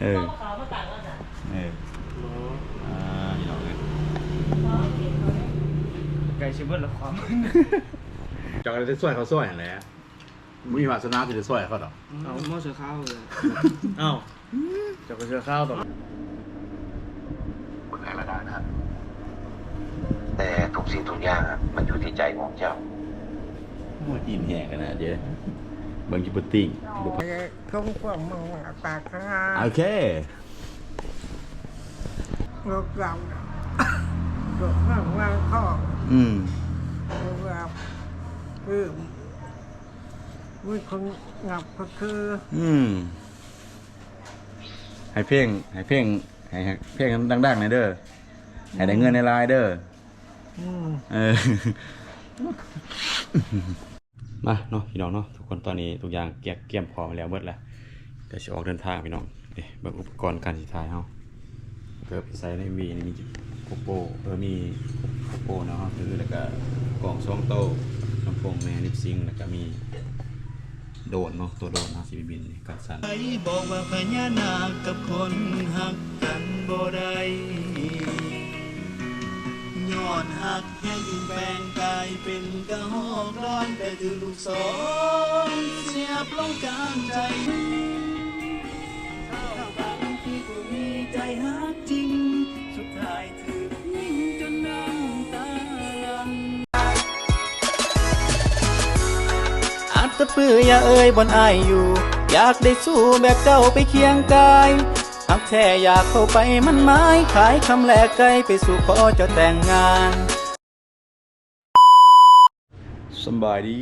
เออเอออ่าพี่น้องเอ้ยไก่ชิบเบิร์ละความจากอะไรจะช่วยเขาช่วยอย่างไรมีวาสนาที่จะช่วยเขาดอกเอาหม้อเสือข้าวเลยเอ้าจะไปเชื่อข้าวต่อคุณธรรมดานะครับ แต่ทุกสิ่งทุกอย่างมันอยู่ที่ใจของเจ้าว่าอินแหงกันนะเจ๊ เบิ่งจิปติ้ง không có mong là bạc ha โอเค ngược lòng ngược lòng qua kho อืม ngược lòng ừ với con ngọc có thư อืมให้เพลงให้เพลงให้ให้เพลงดังๆหน่อยเด้อให้ได้เงินในไลน์เด้อ ừ เออ มาเนาะพี่น้องเนาะทุกคนตอนนี้ทุกอย่างเกียเกียมพร้อมแล้วเบิดแล้วเดี๋ยวจะออกเดินทางพี่น้องเอ๊ะเบิ่งอุปกรณ์การสิถ่ายเฮาเกิดใส่ในวีนี่มีโกโปเออมีโกโปเนาะคือแล้วก็กล่องซองโต้ลำโพงแม่ลิปซิงแล้วก็มีโดนเนาะตัวโดนนะสิบิบินนี่การสั่นบอกว่าพญานาคกับคนหักกันบ่ได้ ย้อนหักแค่ยิงแปลงกายเป็นกระหอกร้อนแต่ถือลูกศรเสียบลงกลางใจเท่ากันที่กูมีใจหักจริง สุดท้ายถือยิ่งจนน้ำตาลันอัตตะปืออย่าเอ่ยบนอายอยู่ อยากได้สู้แบบเจ้าไปเคียงกาย หักแท้อยากเข้าไปมันไม้ขายคำแลกไกลไปสู่ขอจะแต่งงานสบายดี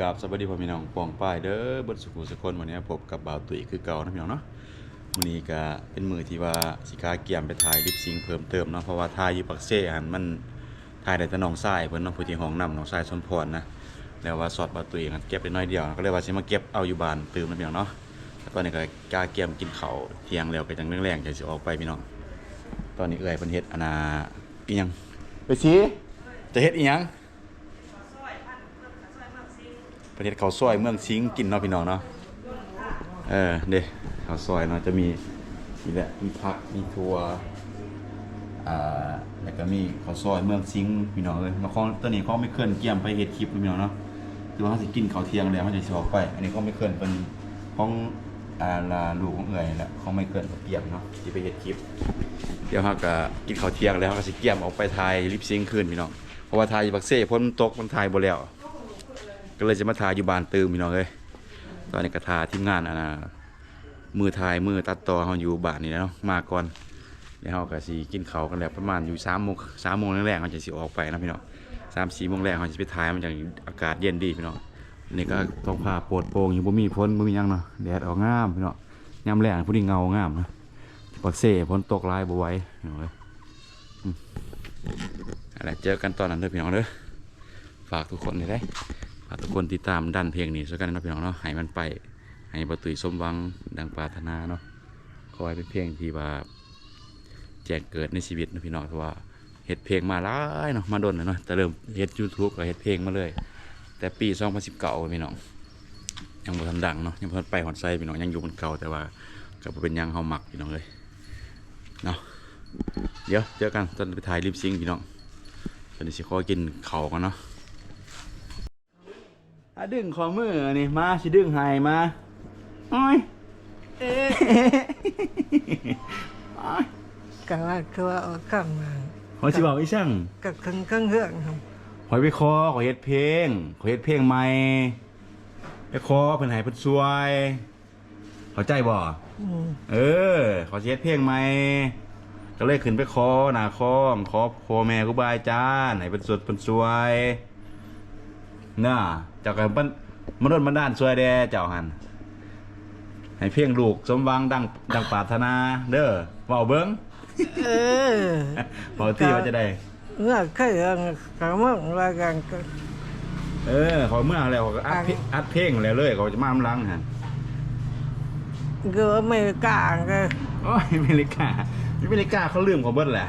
กับสวัสดีพ่อพี่น้องปองป้ายเด้อเบิดสุขุสุคนวันนี้พบกับบ่าวตุ๋ยคือเก่านะพี่น้องเนาะมื้อนี้ก็เป็นมือที่ว่าสิกาเกียมไปถ่ายลิปซิงเพิ่มเติมเนาะเพราะว่าถ่ายอยู่ปักเซ่หันมันถ่ายได้แต่น้องทรายเพิ่นเนาะผู้ที่ห้องนำน้องทรายสมพรนะแล้วว่าสอดบ่าวตุ๋ยกันเก็บได้น้อยเดียวก็เลยว่าสิมาเก็บเอาอยู่บ้านตื่มนะพี่น้องเนาะ ตอนนี้ก็กาเกียมกินข้าวเที่ยงแล้วก็จังแรงๆจะสิออกไปพี่น้อง ตอนนี้เอ้ยเพิ่นเฮ็ดอันน่ะอีหยังไปสิจะเฮ็ดอีหยังประเทศเขาวซอยเมืองซิงกินเนาะพี่น้องเนาะ เออเด้เขาวซอยเนาะจะมีนี่แหละมีผักมีถั่วอ่าแล้วก็มีข้าวซอยเมืองซิงพี่น้องเอ้ยมาของตัวนี้เขาไม่เคลื่อนเกี่ยมไปเฮ็ดคลิปพี่น้องเนาะคือว่าเขาสิกินข้าวเที่ยงแล้วมันจะสิออกไป อันนี้ก็ไม่เคลื่อนเป็นของ อาลาลูกของเอ๋ยแหละเขาไม่เคลื่อนเกี่ยมเนาะที่ไปเฮ็ดคลิป เดี๋ยวเราก็กินข้าวเที่ยงแล้วเราก็สิเกี่ยมออกไปถ่ายลิปซิงค์คืนพี่น้องเพราะว่าถ่ายอยู่บักเซ่พ้นตกมันถ่ายบ่แล้วก็เลยจะมาถ่ายอยู่บ้านตืมพี่น้องเอ้ยตอนนี้ก็ถ่ายทีมงานอะนะมือถ่ายมือตัดต่อเฮาอยู่บ้านนี่และเนาะมาก่อนเดี๋ยวเฮาก็สิกินข้าวกันแล้วประมาณอยู่3โมง3โมงแรกๆเฮาจะสิออกไปนะพี่น้อง3 4โมงแรกเฮาจะไปถ่ายมันจังอากาศเย็นดีพี่น้อง นี่ก็ท้องฟ้าโปร่งโป่งอยู่บ่มีฝนบ่มียังเนาะแดดออกงามพี่น้องยามแลงผู้นี้เงางามนะปักเซ่ฝนตกลายบ่ไหวพี่น้องเอ้ยอืมอะไรเจอกันตอนนั้นเด้อพี่น้องเด้อฝากทุกคนเลยได้ฝากทุกคนติดตามดันเพลงนี้สักกันนะพี่น้องเนาะให้มันไปให้ประตุยสมวังดังปรารถนาเนาะขอให้เป็นเพลงที่ว่าแจ้งเกิดในชีวิตนะพี่น้องเพราะว่าเฮ็ดเพลงมาหลายเนาะมาโดนเนาะแต่เริ่มเฮ็ด YouTube ก็เฮ็ดเพลงมาเลย แต่ปี2019พี่น้องยังบ่ทันดังเนาะยังบ่ทันไปฮอดไซพี่น้องยังอยู่บนเก่าแต่ว่าก็บ่เป็นหยังเฮามักพี่น้องเลยเนาะเดี๋ยวเจอกันตอนไปถ่ายลิปซิงค์พี่น้องตอนนี้สิขอกินข้าวกันเนาะอะดึงขอมือนี่มาสิดึงให้มาโอ้ยเอ๊ะโอ้ย cả là thua ở cẳng mà ขอสิบอกอีช่าง cả thân cân hưởng không ขอ ยไปคอขอเฮ็ดเพลงขอเฮ็ดเพลงใหม่ไปคอเพิ่นให้เพิ่นช่วยเข้าใจบ่ ừ. เออขอสิเฮ็ดเพลงใหม่ก็เลยขึ้นไปขอหน้าคอมขอพ่อแม่ครูบาอาจารย์ให้เพิ่นสวดเพิ่นช่วยน่ะเจ้าก็เพิ่นมนุษย์บันดาลช่วยแด่เจ้าหั่นให้เพียงลูกสมหวังดังดังปรารถนาเด้อเว้าเบิ่ง ừ. เว้าที่ว่าจะได้ là cái cả mong là gần เออเขาเมื่อแล้วเขาก็อัดเพลงอัดเพลงแล้วเลยเขาจะมาอำลังหั่น gỡ mày cả cái โอ้ยอเมริกาอเมริกาเขาลืมเขาเบิดแหละ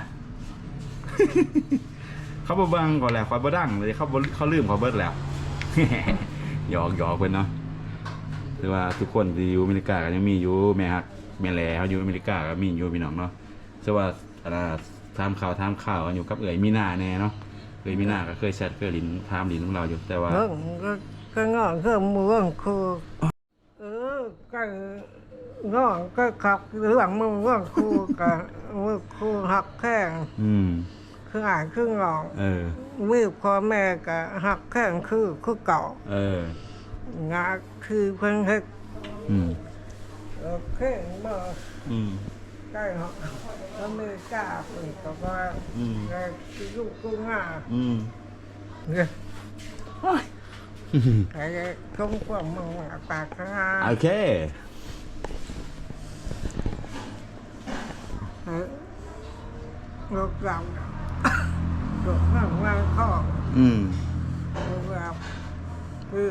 เขาบ่บังก่อนแหละคอยบ่ดังเลยเขาบ่เขาลืมเขาเบิดแล้วหยอกหยอกเพิ่นเนาะคือว่าทุกคนที่อยู่อเมริกาก็ยังมีอยู่แม่ฮักแม่นแล้วอยู่อเมริกาก็มีอยู่พี่น้องเนาะแต่ว่าอันน่ะ ถามข่าวถามข่าวกันอยู่กับเอ๋ยมีนาแน่เนาะเอ๋ยมีนาก็เคยแชทเคยลินถามลินของเราอยู่แต่ว่า เรื่องก็ก็งอก็มือคือเออก็งอก็ขับเรื่องมือว่าครูกับมือครูหักแข้งอืมคืออ่านคืององเออ มือพ่อแม่กับหักแข้งคือคือเก่าเอองาคือเพิ่นเฮ็ดอืมเออแข้งบ่อืมใกล้เห รออเมริกาเพิ่นก็ว่าอืมเออคือลูกกูงาอืมเนี่ยใครคงความมึงว่าปากข้างหน้าโอเค เออลูกเราลูกนั่งนั่งข้ออืม ลูกเราคือ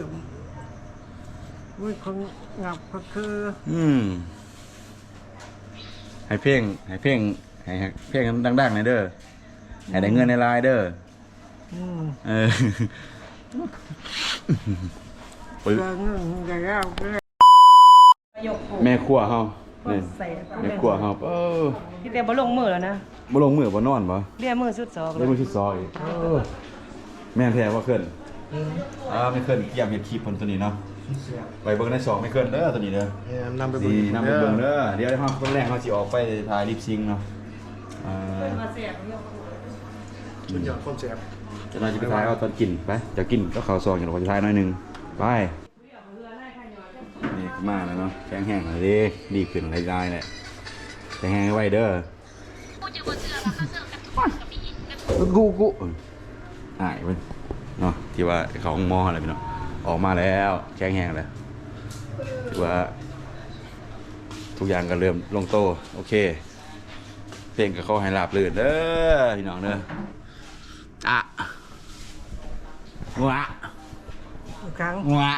มีคนงับก็คือ อืม ให้เพลงให้เพลงให้ให้เพลงดังๆหน่อยเด้อให้ได้เงินในไลน์เด้ออืมเออปึ๊บเรื่องนึงจะเล่าก็เลยแม่ครัวเฮานี่ใส่แม่ครัวเฮาเออพี่แต่บ่ลงมือแล้วนะบ่ลงมือบ่นอนบ่เรียกมือสุดสองเลเล่ยนมือที่ซอยเออแม่นแท้ว่าเคินอ่าไม่เคินเกี่ยมเฮ็ดคลิปเพิ่นตัวนี้เนาะ ไปเบิ่งในสองไม่เคินเด้อตัวนี้เด้อนำไปเบิ่งดีนำไปเบิ่งเด้อเดี๋ยวเฮาเบิ่งแรกเฮาสิออกไปถ่ายลิปซิงค์เนาะอ่าสุดยอดคนแซ่บจะน่าจะไปถ่ายเอาตอนกินไปจะกินก็ข้าวซองอย่างเราจะถ่ายหน่อยหนึงไปนี่มาแล้วเนาะแข็งแห้งเลยดิดีขึ้นหลายได้แหละแข็งแห้งไว้เด้อกูกูเออหายเว้ยเนาะที่ว่าเขาของหมออะไรพี่เนาะ ออกมาแล้วแข็งแห้งแล้วถือว่า ทุกอย่างก็เริ่มลงโตวโอเค เพลงก็เข้าให้ลาบลื่นเด้อพี่น้องเด้ออะวะครั้งวะ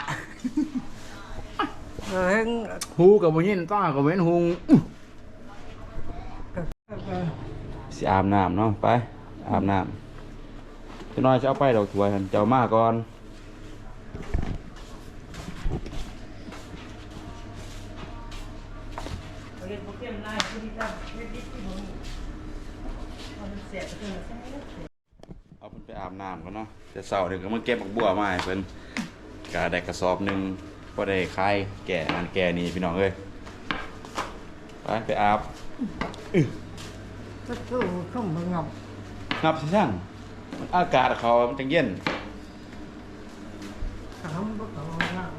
เออเห็นหูกับบ่ยินตากับเว้นหุงสิอาบน้ำเนาะไป อาบน้ำจะน้อยจะเอาไปดอกถวยหั่นเจ้ามาก่อน เรียนโปรแกรมไลน์ผู้ที่ตั้งเรียนดิจิทัลมันเสียไปถึงแสน เอาเพิ่ นไปอาบน้ำก่อนเนาะแต่เสาร์เดี๋ยวก็มาเก็บบักบัวมาให้เพิ่นก็ได้กระสอบหนึงก็ได้คายแก่อันแก่นี่พี่น้องเอ้ยไปไปอาบก็สู้เข้ามางับนับสิช่างมันอากาศเขามันจังเย็นถามบ่ต่องับ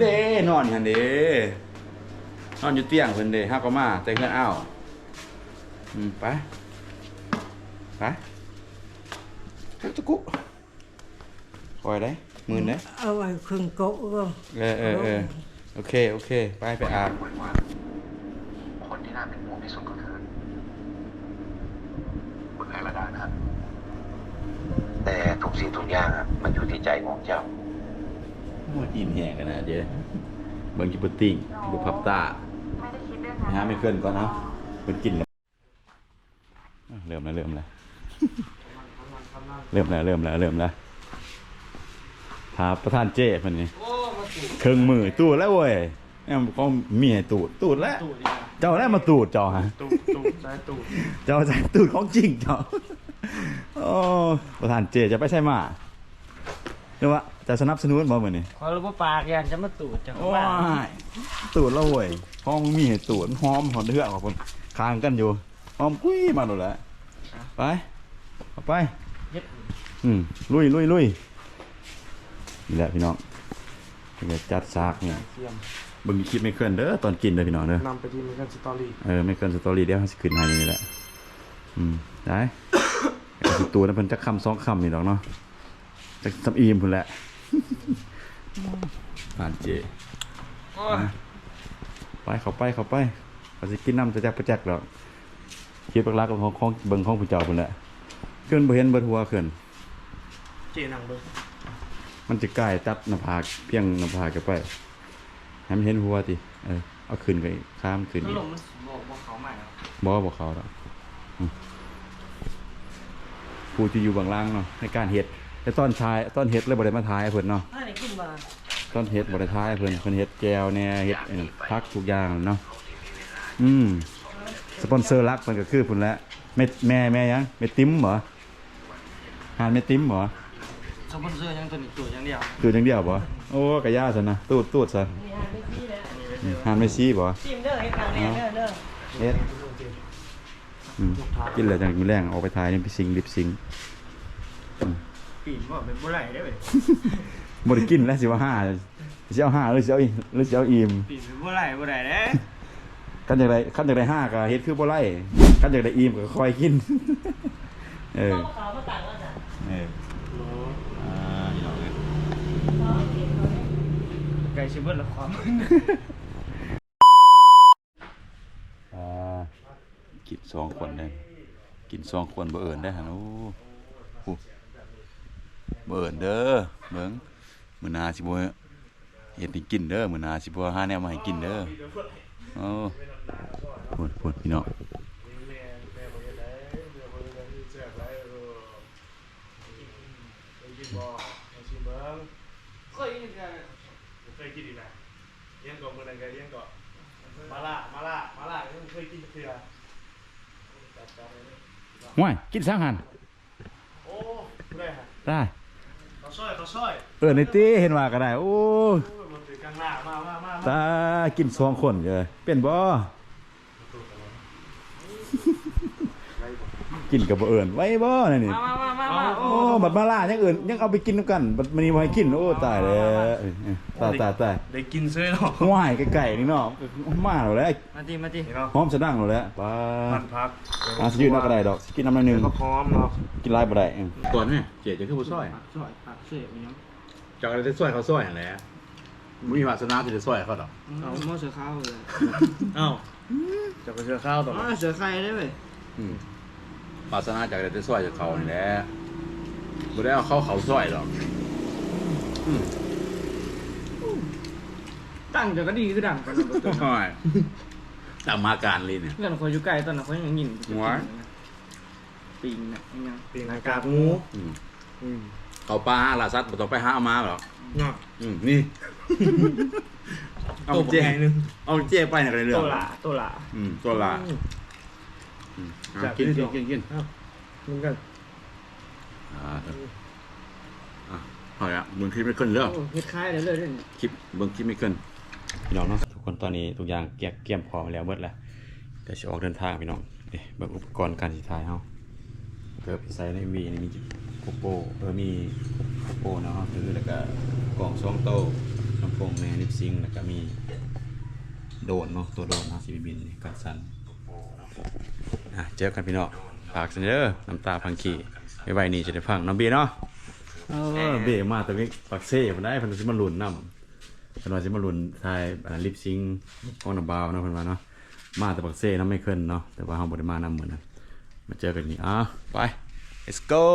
เด้นอนหันเด้นอนอยู่เตียงเพิ่นเด้ฮักก็มาแต่เพื่อนอ้าวอืมไปไป กุจุกุคอยได้หมื่นได้เอาไว้ครึ่งโกะก็เออเออเออโอเค โอเค ไปไปอาบว่าคนที่น่าเป็นห่วงที่สุดก็คือคุณไอระดานะแต่ทุกสิ่งทุกอย่างอะมันอยู่ที่ใจของเจ้ามันอิ่มแห้งกันนะเจ๊เบิ่งกิปติ้งกิปพับตานะฮะไม่เคลื่อนก่อนเนาะเป็นกินแล้วอะเริ่มแล้วเริ่มแล้ว เริ่มแล้วเริ่มแล้วเริ่มแล้วถามประธานเจ้คนนี้เครื่องมือตูดแล้วเว้ยแอมก็มีให้ตูดตูดแล้วตูดอีกอะเจ้าแล้วมาตูดเจ้าฮะตูดตูดซ้ายตูดเจ้าใส่ตูดของจริงเจ้าโอ้ประธานเจจะไปใช่มาเดี๋ยวว่าจะสนับสนุนบ่เหมือนนี่ขอรู้ว่าปากยันจะมาตูดจะโอ้ว่ายตูดแล้วเว้ยห้องมีให้ตูดหอมหอมเถื่อของคนคางกันอยู่หอมกุ้ยมาหมดแล้วไปเอาไปเย็ด อืมลุยลุยลุยนี่แหละพี่น้องเดี๋ยวจัดซากเนี่ยเสียมเบิ่งคลิปไม่เคลื่อนเด้อตอนกินเด้อพี่น้องเด้อนำไปที่มันกันสตอรี่เออไม่เคลื่อนสตอรี่เดี๋ยวเขาสิขึ้นให้อย่างนี้แหละอืมได้ไอ้ตัวนั้นเพิ่นจักคำสองคำนี่ดอกเนาะจักสำอีมพุ่นแหละผ่านเจนะไปเข้าไปเข้าไปเขาสิกินน้ำจะจักประจักดอกคิดปักลักของของเบิ่งของผู้เจ้าพุ่นแหละเคลื่อนบ่เห็นเบิดหัวเคลื่อน เจนังเบิ่งมันจะใกล้ตัดหน้าผากเพียงหน้าผากกันไปให้มันเห็นหัวติเออเอาขึ้นไปข้ามขึ้นแล้วอีกลมมันบอกบอกเขาใหม่แล้วบอกว่าบอกเขาแล้วอืมผู้ที่อยู่เบางล่างเนาะในการเฮ็ดแต่ตอนชายตอนเฮ็ดเลยบ่ได้มาทายให้เพิ่นเนาะถ้าได้ขึ้นมาตอนเฮ็ดบ่ได้ทายให้เพิ่นเพิ่นเฮ็ดแก้วแหน่เฮ็ดไอ้นั่นพักทุกอย่างเนาะอืมสปอนเซอร์หลักมันก็คือพุ่นละแม่แม่แม่ยังแม่ติ้มเหรอหานแม่ติ้มเหรอ สปอนเซอร์ยังตัวนี้ตูดอย่างเดียวตูดอย่างเดียวบ่โอ้กะย่าซะนะตูดตูดซะมีหาไม่ซี่แล้วอืมหานไม่ซีบ่ชิมเด้อให้ฟังแน่เด้อเด้อเอ็ดอืมกินแล้วจังมีแรงออกไปถ่ายนี่ไปซิงลิปซิงปีนว่าเป็นบ่ไรได้เว้ยบ่ได้กินแล้วสิว่าห้าสิเอาห้าหรือสิเอาอีหรือสิเอาอิ่ม ปีนเป็นบ่ไรบ่ไรเด้คันจากใดคันจากใดห้าก็เฮ็ดคือบ่ไล่คันจากใดอิ่มก็ค่อยกิน เออ เขามาตักแล้วจ้ะ เอออ่าอีน้องเอ้ย ชิเบิ้ลละความอ่ากินสองคนได้กินสองคนบ่เอิ้นได้หั่นโอ้โหบ่เอิ้นเด้อเบิ่งมือนาสิบ่เฮ็ดให้กินเด้อมือนาสิบ่หาแนวมาให้กินเด้อโอ้พูดพูดพี่น้อง กินบ่มาชิมเบิ้ง เคยกินกัน เคยกินอีกนะเลี้ยงก่อนมื้อนั้นก็เลี้ยงก่อน มาล่ามาล่ามาล่ายังเคยกินเทื่อจัดการเลยห่วยกินสังหันโอ้ได้ฮะได้เขาช่วยเขาช่วยเออในตีเห็นว่าก็ได้ โอ้โอ้ยมันถือกลางหน้ามามามามาตากินสองคนเลยเป็นบ่ กินกับบ่เอิญไว้บ่นั่นนี่มามามามามาโอ้บัดมาล่ายังเอิญยังเอาไปกินนำกันบัดมันนี่บ่ให้กินโอ้ตายแล้วเออตายตายตายได้กินเสื้อเนาะห่วยไก่ๆนี่เนาะมาแล้วแหละมาดิมาดินี่เนาะหอมสะดังแล้วแหละป้ามันพักอะสิยืนเอาก็ได้ดอกสิกินน้ำหน่อยหนึงก็พร้อมเนาะกินหลายบ่ได้เออก่อนแม่เจ๊จะคือบ่ซอยช่วยปากเสียบยังจากอะไรจะซอยเขาซอยหั่นแหละบ่มีวาสนาที่จะซอยเขาดอกเอาหม้อเสือข้าวเลยเอ้าจะไปเชื่อข้าวต่ออ๋อเสือไข่ได้เว้ยอืม วาสนาจากอะไรจะซอยจากเขานี่แหละบ่ได้เอาเขาเขาซอยหรอกอืมตั้งจะก็ดีคือดังกันใช่ตามมาการเลยเนี่ย เพื่อนคอยอยู่ใกล้ตอนนั้นเขายังยินหัว ปิงน่ะยังปีนากากงูอืมอืมเขาปลาหาลาซัดบ่ต้องไปหาเอามาหรอกเนาะอืมนี่ เอาตัวเจ๊ใหญ่นึงเอาเจ๊ไปในเรื่องตัวละตัวละอืมตัวละ อืมอะกินกินกินกินมึงกันอ่าเถอะอะเอาละมึงคลิปไม่ขึ้นเรื่องโอ้เฮ็ดคล้ายเลยเลยเด้อคลิปเบิ่งคลิปไม่ขึ้นพี่น้องเนาะทุกคนตอนนี้ทุกอย่างเกียเกียมพร้อมแล้วเบิดแล้วเดี๋ยวจะออกเดินทางพี่น้องเอ๊ะเบิ่งอุปกรณ์การสิถ่ายเฮาเกิดพิใส่ในวีนี่มีโกโปรเออมีโกโปรเนาะคือแล้วก็กล่องซองโต้ลำโพงแม่นิปซิงแล้วก็มีโดรนเนาะตัวโดรนเนาะสิบินนี่กันสั่นอะ เจอกันพี่น้องฝากเสนอน้ำตาพังขี่ไว้ๆนี่จะได้ฟังน้องเบียร์เนาะเออเบียร์มาแต่วิปักเซ่มันได้เพันธุ์สิมาลุ้นนำเพิ่นว่าสิมาลุ้นทายอันนั้นลิปซิงค์ของน้ำบาวเนาะเพิ่นว่าเนาะมาแต่ปักเซ่นำไม่ขึ้นเนาะแต่ว่าเฮาบ่ได้มานำมื้อนั้นมาเจอกันนี่อะไป let's go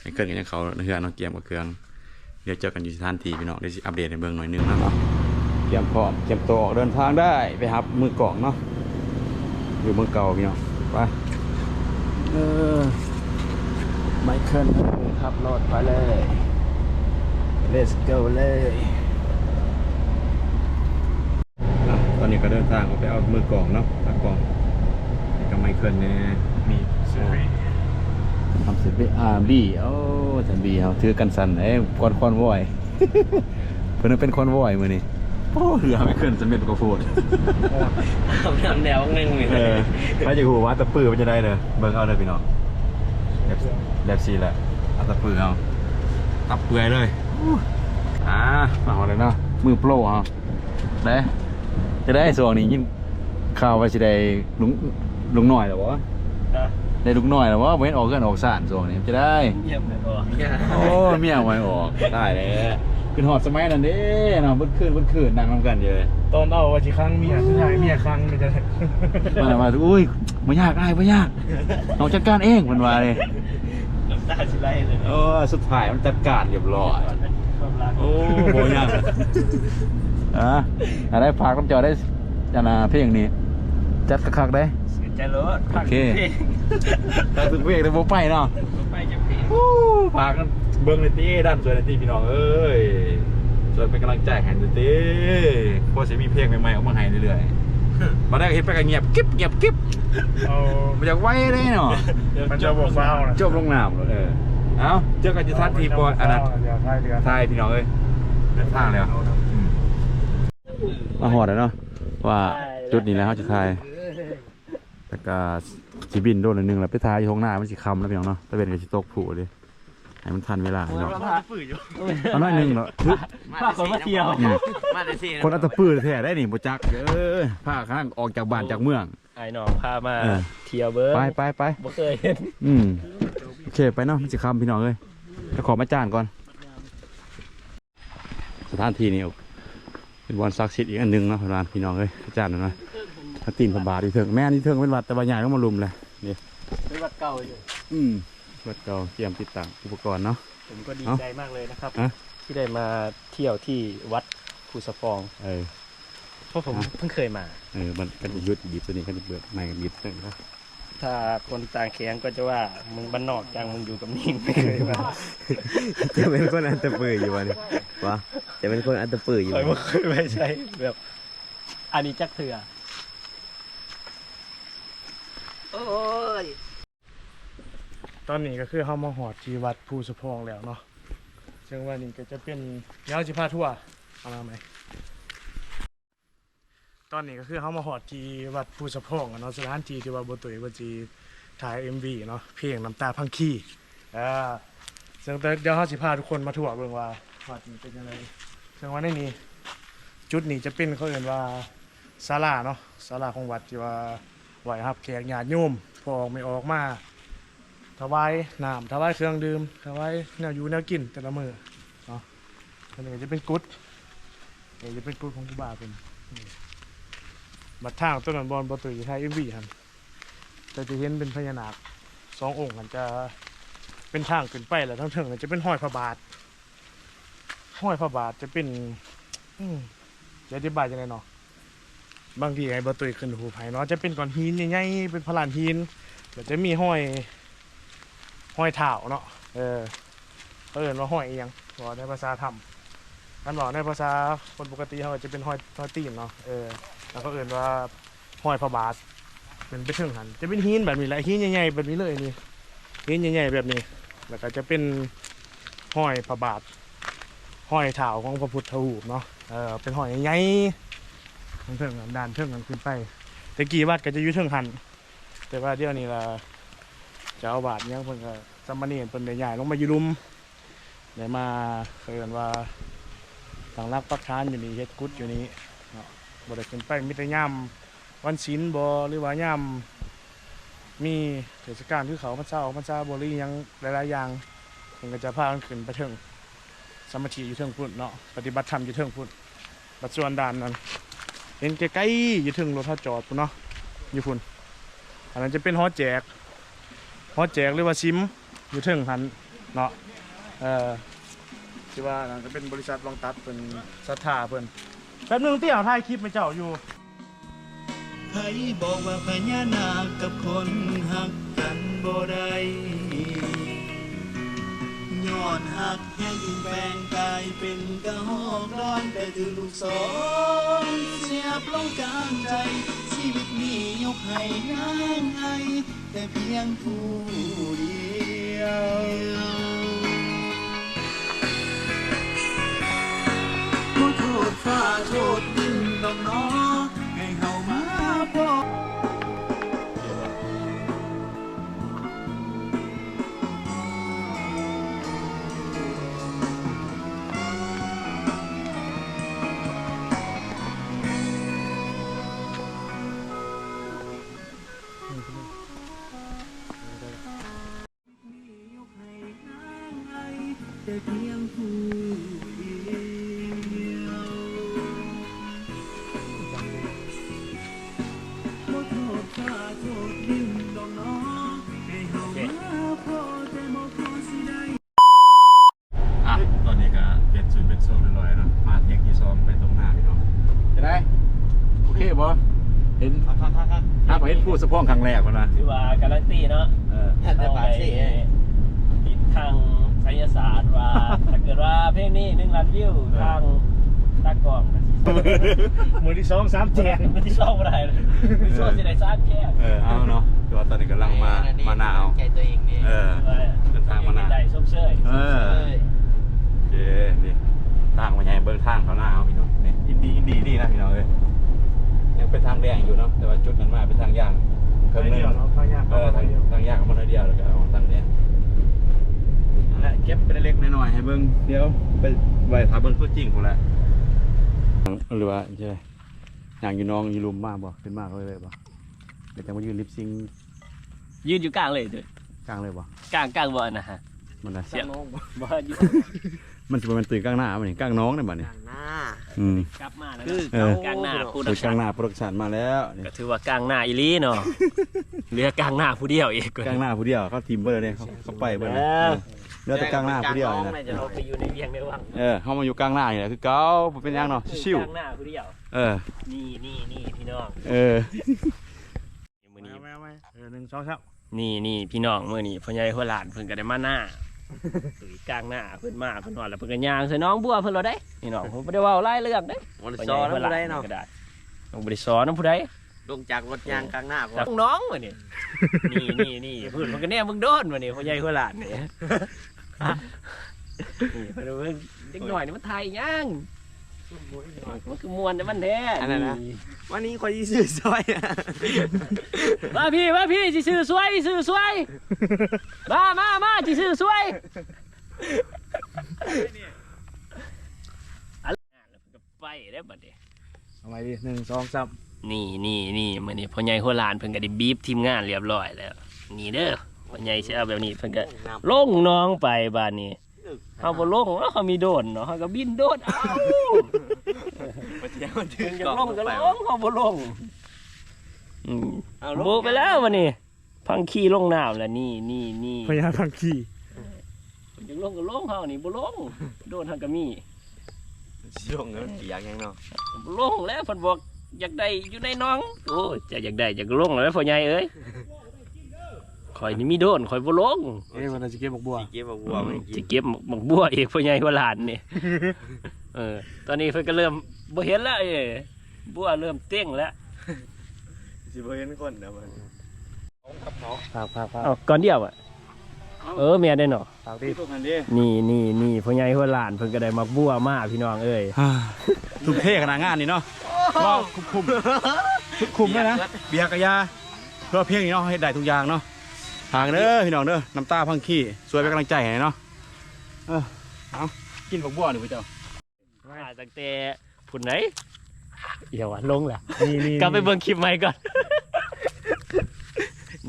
ไม่เกินกันยังเขาเฮือนเนาะเกียมกับเครื่องเดี๋ยวเจอกันอยู่สถานที่พี่น้องเดี๋ยวสิอัปเดตให้เบิ่งหน่อยหนึงนะเตรียมพร้อมเตรียมตัวออกเดินทางได้ไปหับมือกล่องเนาะ อยู่เมืองเก่าพี่น้องไปเออไมเคิลขับรถไปเลย let's go เลยอะตอนนี้ก็เดินทางออกไปเอามือกล่องเนาะตากล่องนี่ก็ไมเคิลเนี่ยมีเสื้อทำเสร็จไปอ่าบี้โอ้แต่บี้เขาถือกันสั่นเอ้ยก่อนคอนวอยเพิ่นเป็นคอนวอยมื้อนี้ โอ้เรือไม่ขึ้นสำเร็จก็โฟดทำทำแนวนึงเลยเออไปจะหูว่าตะปื้อมันจะได้เด้อเบิ่งเอาเด้อพี่น้องแบบแบบซีแหละเอาตะปื้อเอาตับเปื่อยเลยอู้อ่าเอาเลยเนาะมือโปรเอาได้จะได้ส่วงนี้ยินข่าวว่าสิได้ลุงลุงหน่อยเหรอวะได้ลุงหน่อยเหรอวะเว้นออกเกินออกสารส่วงนี้จะได้เยี่ยมเลยตัวโอ้เมียไม่ออกได้เลย ขึ้นหอดสมัยนั้นเด้เนาะเบดคืนเบดคืนนั่งนำกันอยู่เลยตอนเอาว่าจีครั้งเมียสุดท้ายเมียครั้งมันจะมามาอุ้ยไม่ยากได้ไม่ยากเอาจัดการเองมันว่าเลยน้ำตาชิไลเลยโอ้สุดท้ายมันจัดการเรียบร้อยความรักโอ้โหยากอะอะไรฝากน้ำจอได้จานาเพลงนี้ จัดคักๆได้เสียใจรถโอเคแต่ถึงเพลงแต่โมไปเนาะไปจะเพลงอู้ฝากกัน เบิ้งในตีด้านสวยในตีพี่น้องเอ้ยสวยเป็นกำลังใจให้ในตีพอจะมีเพลงใหม่ๆออกมาให้เรื่อยมาได้ก็เห็นไปก็เงียบกิ๊บเงียบกิ๊บเอามันจะไว้ได้เนาะมันจะบอกฟ้าวนะจบลงน้ำเลยเออเอาเจอกันจะทันทีบอลอันนั้นเดี๋ยวท้ายเดือนทายพี่น้องเอ้ยเดินทางแล้วอืมมาหอดแล้วเนาะว่าจุดนี้แล้วเขาจะทายแต่ก็สิบินโดนอันหนึงแล้วไปทายอยู่ห้องหน้ามันสิคำแล้วพี่น้องเนาะตะเวนก็สิตกผูดิ ให้มันทันเวลาพี่น้องเอาน้อยหนึงเนาะทึบพาคนมาเที่ยวเนี่ยมาแต่สิคนอัตตปื้อแท้ได้นี่บ่จักเอ้ยพาข้างออกจากบ้านจากเมือง ไอ้น้องพามาเออ เที่ยวเบิ้งไปไปไปบ่เคยเห็นอืมโอเคไปเนาะมันสิคำพี่น้องเอ้ยจะขอมาจ้านก่อน สถานที่นี้เป็นวันศักดิ์สิทธิ์อีกอันหนึงเนาะพระานพี่น้องเอ้ยอาจารย์นะพระตีนพระบาทที่เถิงแม่นี่เถิงเป็นวัดแต่ว่าใหญ่ก็มาลุมเลยนี่เป็นวัดเก่าอยู่อืม วัดเก่าเตรียมติดตั้งอุปกรณ์เนาะ ผมก็ดีเอ้าใจมากเลยนะครับฮะที่ได้มาเที่ยวที่วัดภูสะฟอง เออ เพราะผมเพิ่งเคยมา เออมันกันยุดบีบตัวนี้กันเบิดไม่กันบีบตัวนี้ถ้าคนต่างแขงก็จะว่ามึงบ้านนอกจังมึงอยู่กับนิ่งไม่เคยมาจะเป็นคนอันตะปืออยู่วะเนี่ยวะจะเป็นคนอันตะปืออยู่เคยวะไม่เคยไปใช้แบบอันนี้จักเถื่อตอ อนนี้ก็คือเฮามาหอดที่วัดภูสะพองแล้วเนาะซึ่งวันนี้ก็จะเป็นเดี๋ยวสิพาทั่วร์เอามาไหม ตอนนี้ก็คือเฮามาหอดที่วัดภูสะพองอะเนาะสถานที่ที่ว่าบ่ตุยบ่จีถ่าย MV เนาะเพลงน้ำตาพังขี้อ่าซึ่งเดี๋ยวเฮาสิพาทุกคนมาทั่วร์เบิ่งว่าวัดนี้เป็นยังไงซึ่งว่าในนี้จุดนี้จะเป็นเขาเรียกว่าศาลาเนาะศาลาของวัดที่ว่าไหวรับแขกญาติโยมพอออกไม่ออกมา ถวายน้ำถวายเครื่องดื่มถวายแนวอยู่แนวกินแต่ละมือเนาะอันนี้จะเป็นกุดอันนี้จะเป็นกุดของกุบาเป็นนี่บัดทางต้นนันบอลประตูไทยเอ็มวีฮันแต่จะเห็นเป็นพญานาคสององค์กันจะเป็นทางขึ้นไปแล้วทั้งเถิงเนี่ยจะเป็นห้อยพระบาท ห้อยพระบาทจะเป็นอจะอธิบายยังไงเนาะบางทีไอ้ประตูขึ้นหูไผ่เนาะจะเป็นก้อนหินใหญ่ๆเป็นพลานหินแล้วจะมีห้อย ห้อยเท้าเนาะเออเออว่าห้อยเอียงบอกในภาษาธรรมกันบอกในภาษาคนปกติเขาก็จะเป็นห้อยห้อยตีนเนาะเออแล้วก็เอื่นว่าห้อยพระบาทเป็นไปถึงหันจะเป็นหินแบบนี้แหละหินใหญ่ๆแบบนี้เลยนี่หินใหญ่ๆแบบนี้ แล้วก็จะเป็นห้อยพระบาทห้อยเท้าของพระพุทธรูปเนาะเออเป็นห้อยใหญ่ๆทั้งเทิงด้านเทิงกันขึ้นไปแต่กี่วัดก็จะอยู่เทิงหันแต่ว่าเดี๋ยวนี้ละ จ้าอาวาสเนี่ยเพิ่นก็สมเณรเพิ่นได้ย้ายลงมาอยู่รุมได้มาเคยกันว่าตั้งรักปักฐานอยู่นี่เฮ็ดกุดอยู่นี่เนาะบ่ได้ขึ้นไปมีแต่ยามวันศีลบ่หรือว่ายามมีเทศกาลคือเขาพรรษาออกพรรษาบ่หรือยังหลายๆอย่างเพิ่นก็จะพากันขึ้นไปเทิงสมาธิอยู่เทิงพุ่นเนาะปฏิบัติธรรมอยู่เทิงพุ่นบัดส่วนด้านนั้นเห็นใกล้ๆอยู่เทิงรถถ้าจอดพุ่นเนาะอยู่พุ่นอันนั้นจะเป็นหอแจก ฮอดแจกหรือว่าซิมอยู่เทิงหันเนาะเออที่ว่านั่นก็เป็นบริษัทรองตัดเป็นศรัทธาเพิ่นแป๊บนึงที่เอาถ่ายคลิปให้เจ้าอยู่ใครบอกว่าพญานาคกับคนหักกันบ่ได้ย้อนหักแห้งแปลงกายเป็นกระหอกร้อนแต่ถือลูกศรเสียบลงกลางใจ ชีวิตนี้ยกให้นางไอแต่เพียงผู้เดียวบ่โทษฟ้าโทษดินดองน้อง สะโพองครั้งแรกมันนะถือว่าการันตีเนาะเออเอาไปติดทางไสยศาสตร์ว่า ถ้าเกิดว่าเพลงนี้หนึ่งล้านวิวทางตากล้องก็สิมือที่สองสามแจกมือที่สองบ่ได้เลยมือที่สองสิได้สามแก้วเออเอาเนาะคือว่าตอนนี้กำลังมามาหนาวใจตัวเองนี่เออ เดินทางมานานได้ส้มเชยเออโอเคนี่ทางมาใหญ่เบิ่งทางเขาหน้าเอาพี่น้องนี่อินดีอินดีดีนะพี่น้องเอ้ยยังเป็นทางแดงอยู่เนาะแต่ว่าจุดนั้นมาเป็นทางย่าง เครื่องนึงเดียวเนาะข้าวยากเออทางทางย่างกับมันเดียวแล้วก็เอาทางเนี้ยและเก็บเป็นเล็กๆน้อยๆให้เบิ่งเดี๋ยวไปไว้ถ้าเบิ่งตัวจริงพุ่นแหละหรือว่าใช่อย่างอยู่น้องอยู่ลุมมากบ่ขึ้นมากเลยเลยบ่เดี๋ยวจะมายืนลิปซิงค์ยืนอยู่กลางเลยเด้อกลางเลยบ่กลางกลางบ่อนนะฮะมันน่ะเสียงบ่อยู่ มันสิบ่แม่นตื่นกลางหน้ามันนี่กลางน้องนี่บัดนี้อืม กลับมาแล้วคือเนาะกลางหน้าผู้ตื่รันกกลาษางหน้าโปรดักชั่นมาแล้วนี่ก็ถือว่ากลางหน้าอีหลีเนาะเหลือกลางหน้าผู้เดียวอีกกลางหน้าผู้เดียวเขาทีมเบอร์เนี่ยเขาเขาไปเบอร์เนี่ยเออเหลือแต่กลางหน้าผู้เดียวนี่นะเราไปอยู่ในเวียงในวังเออเขามาอยู่กลางหน้านี่แหละคือเก่าบ่เป็นหยังเนาะชิวกลางหน้าผู้เดียวๆเออนี่นี่นี่พี่น้องเออมื้อนี้แม่แม่เออหนึ่งสองสามนี่นี่พี่น้องมื้อนี้พ่อใหญ่หัวหลานเพิ่นก็ได้มาหน้า ตุยกลางหน้าเพิ่นมาเพิ่นนอนแล้วเพิ่นก็ย่างใส่น้องบัวเพิ่นเราได้นี่น้องผมบ่ได้เว้าหลายเรื่องเด้วันพ่อใหซญ่อหัวแล้วหลานได้เนาะก็ได้ต้องบ่ได้สอนนำผู้ใดลงจากรถยางกลางหน้าก่อจันกน้องมื้อนี้นี่นี่นี่เพิ่นมันก็แน่มึงโดนมื้อนี้พ่อใหญ่หัวหลานนี่นี่เพิ่นว่าเบิ่งเด็กน้อยนี่มันไทยยัง มันคือมวนแต่มันแท้อันนั้นนะวันนี้คอยยี่ซื้อซอยมาพี่มาพี่สิซื้อสวยสิซื้อสวยมามามาสิซื้อสวยอะไรแล้วก็ไปได้วบัดนี้เอาไว้ดิหนึ่งสองสามนี่นี่นี่มื้อนี้พ่อใหญ่หัวหลานเพิ่นก็ได้บีบทีมงานเรียบร้อยแล้ว นี่เด้อพ่อใหญ่สิเอาแบบนี้เพิ่นก็ลงน้องไปบ้านนี้ เฮาบ่ลงเนาะเขามีโดรนเนาะเฮาก็บินโดดเอาเพิ่นอยากลงก็ลงเฮาบ่ลงอืมโบไปแล้ววันนี้พังขี้ลงน้ำแล้วนี่นี่นี่พยาพังขี่อยากลงก็ลงเฮานี่บ่ลงโดนเฮาก็มีช่วงนั้นเปียกยังเนาะบ่ลงแล้วเพิ่นบอกอยากได้อยู่ในหน้องโอ้ยจะอยากได้อยากลงแล้วพ่อใหญ่เอ้ย ข่อยนี่มีโดนข่อยบ่ลงเอ้ยวันนั้นจะเก็บบอกบัวเก็บบัวมันกิสินเก็บหมกบัวอีกพ่อใหญ่ว่าหลานนี่ เออ ตอนนี้เพิ่นก็เริ่มบ่เห็นแล้วเอ้ยบัวเริ่มเต้งแล้ว สิบ่เห็นคนเด้อมันพากพากพากเอ้าก่อนเดียวอะ เออแม่ได้เนาะพากดิทุกคันดินี่นี่นี่พ่อใหญ่หัวหลานเพิ่นก็ได้มักบัวมาพี่น้องเอ้ยทุกเท่ขนาดงานนี่เนาะว้าวคุ้มคุ้มชุดคุ้มเลยนะ เบียร์กะยาเพื่อเพียงนี้เนาะให้ได้ทุกอย่างเนาะ ทางเด้อพี่น้องเด้อน้ำตาพังขี้สวยเป็นกำลังใจให้เนาะเออเอากินบักบัวหนึ่งพี่เจ้ามาตั้งแต่พุ่นไหนเดี๋ยวว่าลงล่ะนี่นี่กลับไปเบิ่งคลิปใหม่ก่อน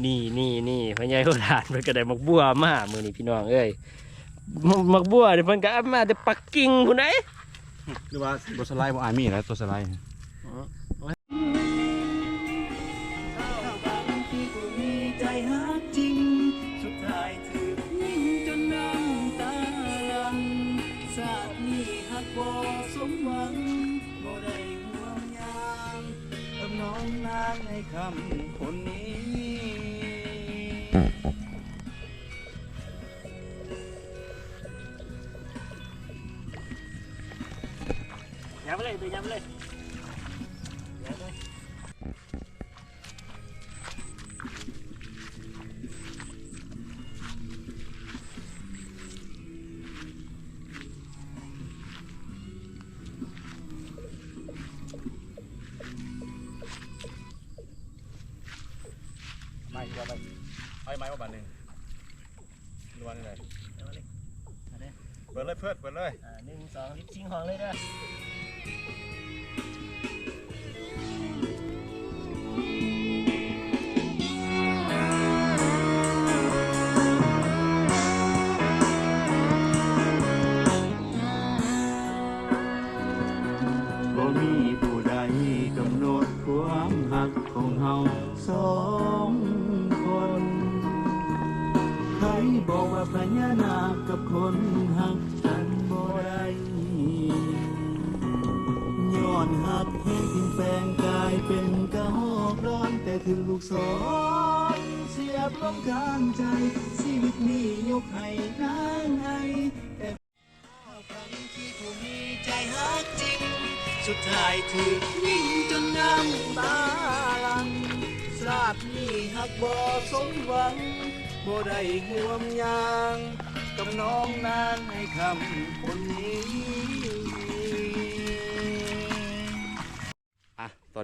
นี่นี่นี่พ่อใหญ่หัวหลานเพิ่นก็ได้มักบัวมามื้อนี้พี่น้องเอ้ยมักมักบัวนี่เพิ่นก็เอามาแต่ปักกิ่งพุ่นไหนหรือว่าตัวสไลด์บ่อายมีแล้วตัวสไลด์างในคำคนนี้ สองลิปซิงค์ของเลยเด้อ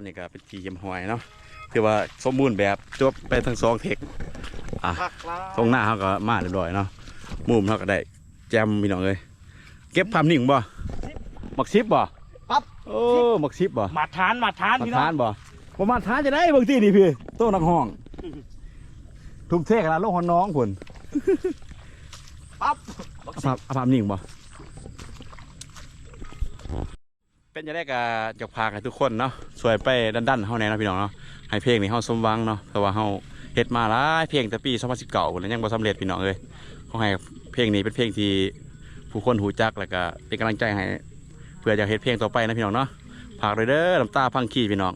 อะตอนนี้ก็เป็นทีเยี่ยมหอยเนาะถือว่าสมบูรณ์แบบจบไปทั้งสองเทคอะตรงหน้าเขาก็มาเรียบร้อยเนาะมุมเขาก็ได้แจมพี่น้องเลยเก็บภาพนิ่งบ่หมักซิบบ่ปั๊บโอ้หมักซิบบ่มาทานมาทานมาพี่น้อทางนบ่ประมาณทานจะได้เบางทีนี่พี่โต๊ะนักห้อง ทุกเทขนาดโลกของน้องพุ่นปั๊บเอาภาพเอาภาพนิ่งบ่ เป็นจะได้กับจกพาให้ทุกคนเนาะสวยไปดันๆเฮาแน่นะพี่น้องเนาะให้เพลงนี้เฮาสมวังเนาะเพราะว่าเฮาเฮ็ดมาหลายเพลงแต่ปี2019พุ่นแล้วยังบ่สำเร็จพี่น้องเอ้ยขอให้เพลงนี้เป็นเพลงที่ผู้คนหูจักแล้วก็เป็นกำลังใจให้เพื่ออยากเฮ็ดเพลงต่อไปนะพี่น้องเนาะฝากด้วยเด้อน้ำตาพังขี้พี่น้อง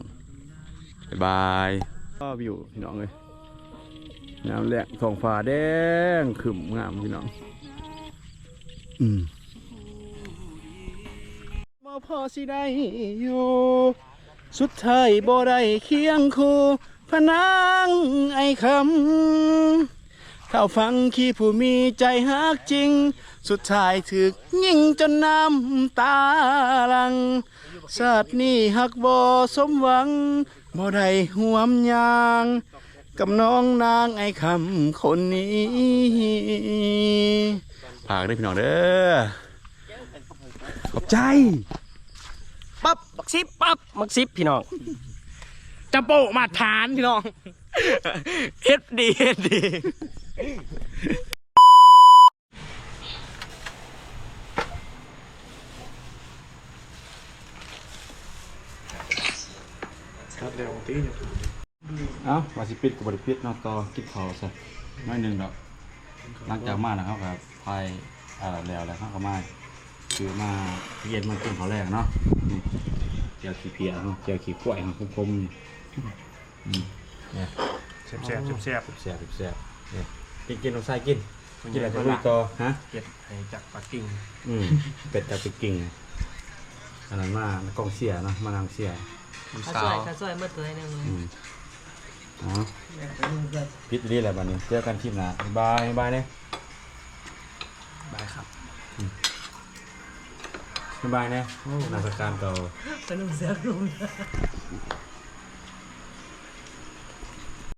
บ๊ายบายก็วิวพี่น้องเลยน้ำแหลกท้องฟ้าแดงขึ้มงามพี่น้อง อืม พอสิได้อยู่ สุดท้ายบ่ได้เคียงคู่พนางไอ้คำเข้าฟังขี้ผู้มีใจฮักจริง สุดท้ายถึกยิงจนน้ำตาลังชาตินี้หักบ่สมหวังบ่ได้ห่วมยางกับน้องนางไอ้คำคนนี้ฝากด้พี่น้องเด้อขอบใจ กซิบปั๊บมักซิบพี่น้องจัมโปมาทานพี่น้องเฮ็ดดีเฮ็ดดีครับเดี๋ยวตีเอ้าว่าสิปิดกับบริปิดเนาะต่อกินข้าวซะน้อยหนึ่งดอกหลังจากมานะครับกับพายเอ่อแล้วแล้วเขาก็มาคือมาเย็นมากินข้าวแรกเนาะนี่เจียวขี้เพียเนาะเจียวขี้กล้วยเนาะคมๆนี่อืมเนี่ยแซ่บแซ่บแซ่บแซ่บแซ่บเนี่ยกินกินลองใส่กินกินอะไรจะลุยต่อฮะเก็บให้จากปักกิ่งอืมเป็ดจะไปกิ่งอันนั้นมากองเสียเนาะมานางเสียข้าวซอยข้าวซอยเมื่อตัวนึงอืมอ๋อพิษนี่แหละบัดนี้เจอกันทีมหน้าบ๊ายบายบ๊ายบายเนี่ยได้ครับ สบายนี่ยโอ้นาสการเก่าสนุกเสียรุ่ง